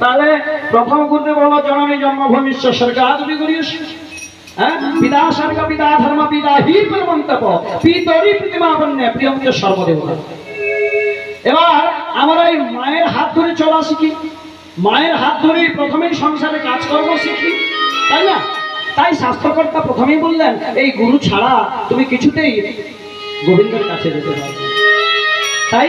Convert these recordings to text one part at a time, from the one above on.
তাহলে প্রথম করতে বলো, জননী জন্মভূমি সরকার হ্যাঁ? পিতা পিতা ধর্ম, পিতা এবার আমরা এই মায়ের হাত ধরে চলা শিখি। মায়ের হাত ধরে প্রথমেই সংসারে কাজকর্ম শিখি, তাই না? তাই স্বাস্থ্যকর্তা প্রথমেই বললেন, এই গুরু ছাড়া তুমি কিছুতেই গোবিন্দের কাছে যেতে পারবে তাই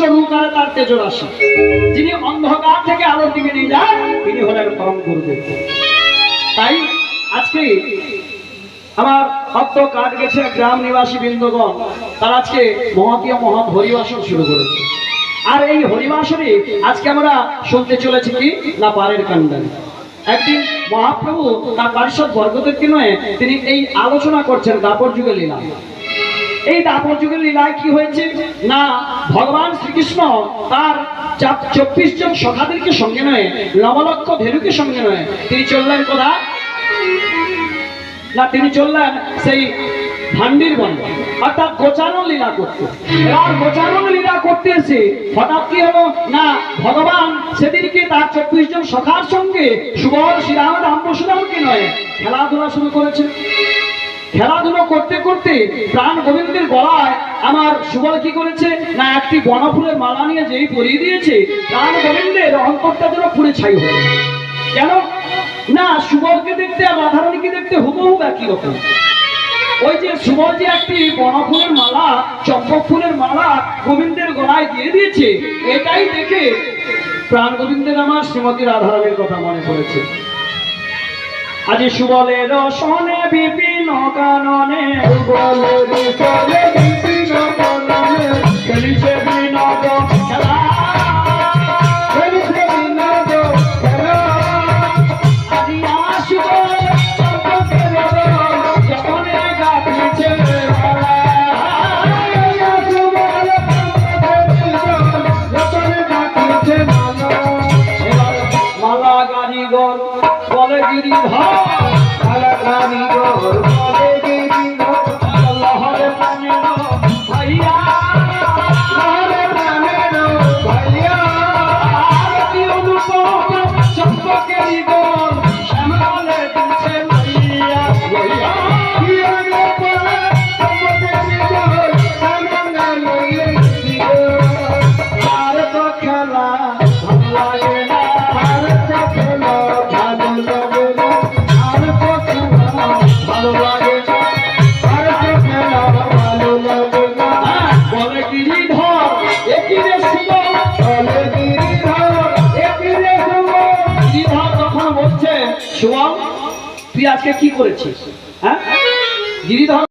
অন্ধকারস্য রুকারে তার তেজরাশি। যিনি অন্ধকার থেকে আলোর দিকে নিয়ে যান তিনি হলেন পরম গুরুদেব। তাই আজকে আমার ভক্ত কাঠ গেছে গ্রাম নিবাসী বৃন্দগণ, তারা আজকে মহাতীয় মহৎ হরিবাসন শুরু করেছে। আর এই হরিবাসনে আজকে আমরা শুনতে চলেছি কি? না পারের কান্ডারি একদিন মহাপ্রভু তার পারিষদ বর্গদেরকে নয় তিনি এই আলোচনা করছেন দাপর যুগে লীলা। এই দাপর যুগের লীলায় কি হয়েছে? না, ভগবান শ্রীকৃষ্ণ তার চব্বিশ জন সখাদেরকে সঙ্গে নয়, লবলক্ষ ভেরুকে সঙ্গে নয়। তিনি চললেন কোথায়? না, তিনি চললেন সেই ভান্ডির বন। অর্থাৎ গোচারণ লীলা করতে। এবার গোচারণ লীলা করতে এসে হঠাৎ কি হলো? না, ভগবান সেদিনকে তার চব্বিশ জন সখার সঙ্গে সুবল শ্রীরাম রাম পরশুরামকে নয় খেলাধুলা শুরু করেছে। খেলাধুলো করতে করতে প্রাণ গোবিন্দের গলায় আমার সুবল কি করেছে? না, একটি বনফুলের মালা নিয়ে যেই পরিয়ে দিয়েছে, প্রাণ গোবিন্দের অন্তরটা যেন পুড়ে ছাই হয়ে কেন? না, সুবলকে দেখতে আর রাধারানীকে দেখতে হুবহু একই রকম। ওই যে সুবল যে একটি বনফুলের মালা, চম্পক ফুলের মালা গোবিন্দের গলায় দিয়ে দিয়েছে, এটাই দেখে প্রাণ গোবিন্দের আমার শ্রীমতী রাধারানীর কথা মনে পড়েছে। আজ সুবলের সনে বিপিন কাননে খেলিছে বিনোদ খেলা। আজি আমার সুবল চম্পকের দল, যখনে গাইছে মালা। এবার মালা গাড়িগর বলে গিরিধর শুভম তুই আজকে কি করেছিস? হ্যাঁ? গিরিধর